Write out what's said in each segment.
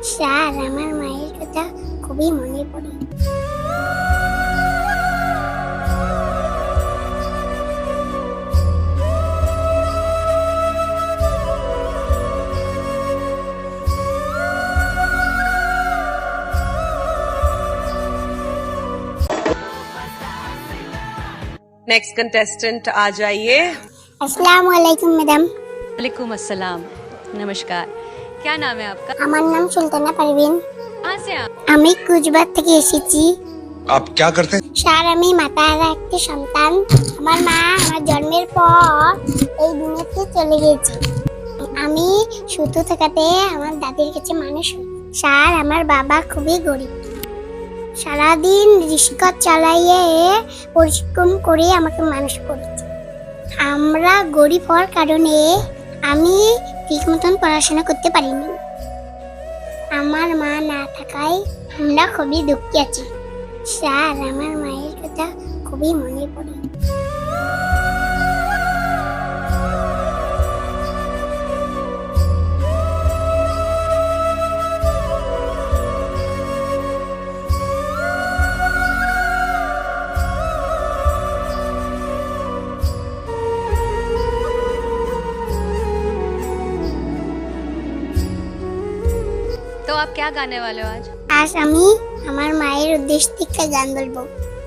Sir আমার মায়ের কথা খুবই মনে পড়ে नेक्स्ट कंटेस्टेंट आ जाइए আসসালামু আলাইকুম ম্যাডাম वालेकुम अस्सलाम नमस्कार क्या नाम है आपका আমার নাম সুলতানা পারভিন कहाँ से आप আমি কুচবিহার থেকে এসেছি आप क्या करते हैं স্যার আমি মাতাহারা একটি সন্তান আমার মা আমার জন্মের পর এই দুনিয়াতে চলে গিয়েছে আমি সুতো থাকাতে আমার দাদির কাছে মানুষ হই। স্যার আমার বাবা খুবই গরিব সারাদিন রিক্সা চালাইয়ে পরিশ্রম করে আমাকে মানুষ করেছে আমরা গরিব হওয়ার কারণে আমি ঠিক মতন পড়াশোনা করতে পারিনি। আমার মা না থাকায় আমরা খুবই দুঃখী আছি। স্যার, আমার মায়ের কথা খুবই মনে পড়ে। आप क्या गाने वाले हो आज আজ আমি আমার মায়ের উদ্দেশ্য থেকে গান বলবো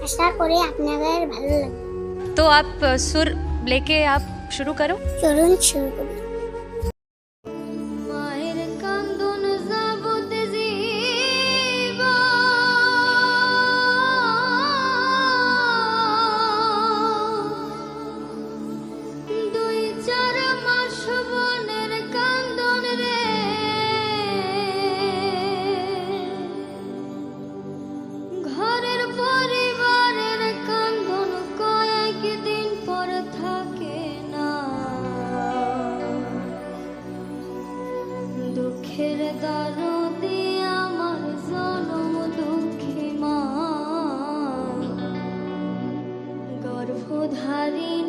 আশা করি আপনাদের ভালো লাগবে तो आप अ, सुर लेके आप शुरू करो চলুন শুরু করি দুঃখের দরদি আমার জনম দুঃখী মা। গর্ভধারিণী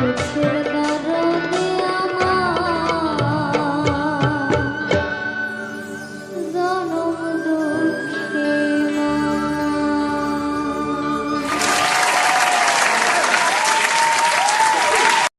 Thank you.